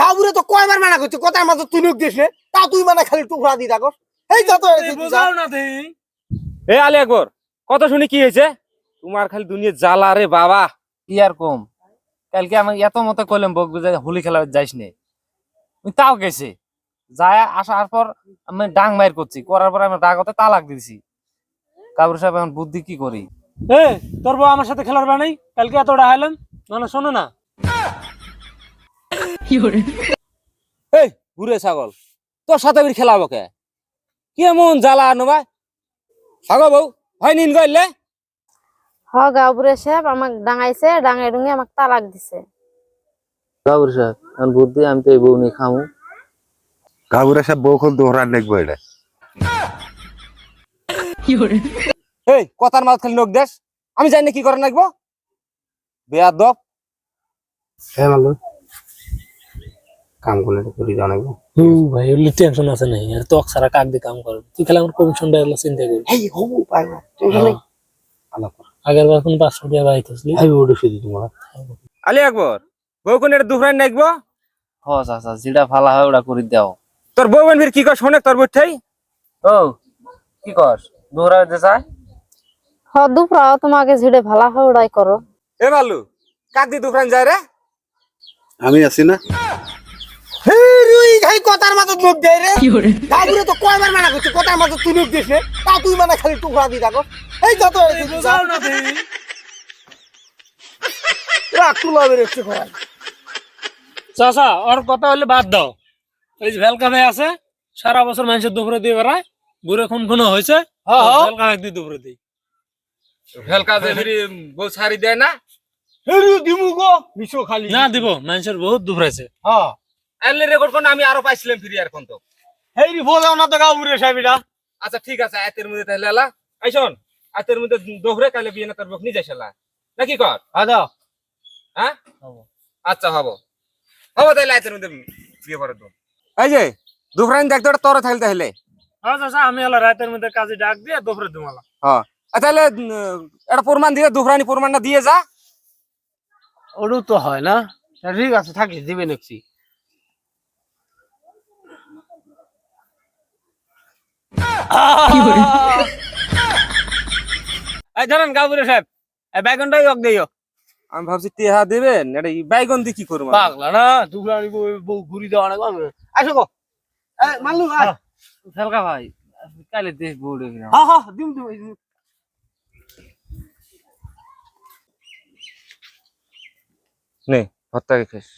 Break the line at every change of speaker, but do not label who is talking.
গাবুরে তো কয়বার মানা করছি? কথার মাঝে তুই লোক দিস তা তুই মানে খালি টুকরা দি থাকস। এই যত
বোঝাও না দেই।
এ আলী আকবর কত শুনি কি হয়েছে? তোমার খালি দুনিয়া জ্বালা রে বাবা।
কি আর কম? কালকে আমি এত মতো কইলাম বক বুঝে হোলি খেলা যাইস নে। তাও গেছে। যায় আসার পর আমি ডাং মাইর করছি। করার পর আমি ডাকতে তালাক দিছি। কাবুর সাহেব এখন বুদ্ধি কি করি?
এ তোর বউ আমার সাথে খেলার বানাই? কালকে এতটা হাইলাম মানে শোনো না।
এই ঘুরে ছাগল তোর সাথে আমি খেলাবো কে? কি এমন জ্বালা নবা ছাগল বউ হয় নিন গইলে
হ গাঁওবুড়ে সাহেব আমাক ডাঙাইছে ডাঙাই ডুঙে আমাক তালাক দিছে।
কাবুর সাহেব এখন বুদ্ধি আমি তো এই বউ নিয়ে খামু।
কাবুরে সব বউখন দোহরান দেখব এটা
এই কথার মাঝ খালি লোক দেশ আমি জানি না কি করে লাগবো বেয়ার দপ
হ্যাঁ মালু কাম করলে তো করি
ভাই ওগুলি টেনশন আছে নাই। আর তক সারা কাক দিয়ে কাম করে তুই খেলা আমার কমিশন চিন্তা করি
এই হবু পাইবো টেনশন নেই।
আগের বার কোন পাঁচশো টাকা পাইতেছিলি
এই ওটা শুধু তোমার।
আলী আকবর বউ কোন এটা দুফরান
হ চাচা যেটা ভালো হয় ওটা করে দাও।
তোর বউ বানবির কি কর শোনে তোর বইঠাই
ও কি কর দোহরা হইতে চায়
হ দুপুরা তোমাকে ঝিড়ে ভালা হয় ওড়াই করো।
এ বালু কাক দি দুফরান যায় রে?
আমি আছি না।
রুই খাই কথার মাঝে লোক দেয় রে। গাবুরে তো কয়বার মানা করছি কথার মাঝে তুই লোক দিস নে তা তুই মানে খালি টুকরা দি থাকস এই যত রাখ তুলা বেরোচ্ছে
চাচা ওর কথা হলে বাদ দাও। এই যে ভেলকা ভাই আছে সারা বছর মানুষের দুপুরে দিয়ে বেড়ায় বুড়ে খুন খুন হয়েছে
হ্যাঁ, হ্যাঁ।
ভেলকা ভাই দিয়ে দুপুরে দিই।
ভেলকা যে ফিরি বউ ছাড়ি দেয় না?
হেরু দিমু গো মিশো খালি।
না দিব মানুষের বহুত দুপুরেছে
হ্যাঁ
এলে রেকর্ড আমি আরও পাইছিলাম ফিরি আর তো।
বোঝাও না তো
আচ্ছা ঠিক আছে আয়তের মধ্যে তাহলে এই শোন মধ্যে দোহরে কালে বিয়ে না তোর বউ নিজে নাকি কর?
আদা
হ্যাঁ? আচ্ছা হব। হব তাহলে মধ্যে বিয়ে করে দেব এই যে দুফরান দেখতে তোর থাকলে তাহলে
হ্যাঁ আমি হলো রাতের মধ্যে কাজে ডাক দিয়ে দুপুরে দিমালা
হ্যাঁ। তাহলে একটা প্রমাণ দিয়ে দুফরানি প্রমাণটা দিয়ে যা।
ওরও তো হয় না। ঠিক আছে থাকিস দিবে দেখছি
এই জানেন গাবুরে সাহেব এই বাইগনটাই অক দিও আমি ভাবছি টেহা দেবেন এটা বাইগন দিয়ে কি করব
পাগলা না বউ- বউ ঘুরি দেওয়া না আসো গো মাল্লু আয়।
ভাই কালে ডেকে নাও।
হ্যাঁ হ্যাঁ দিম দিম।
নে ভর্তাকে খেস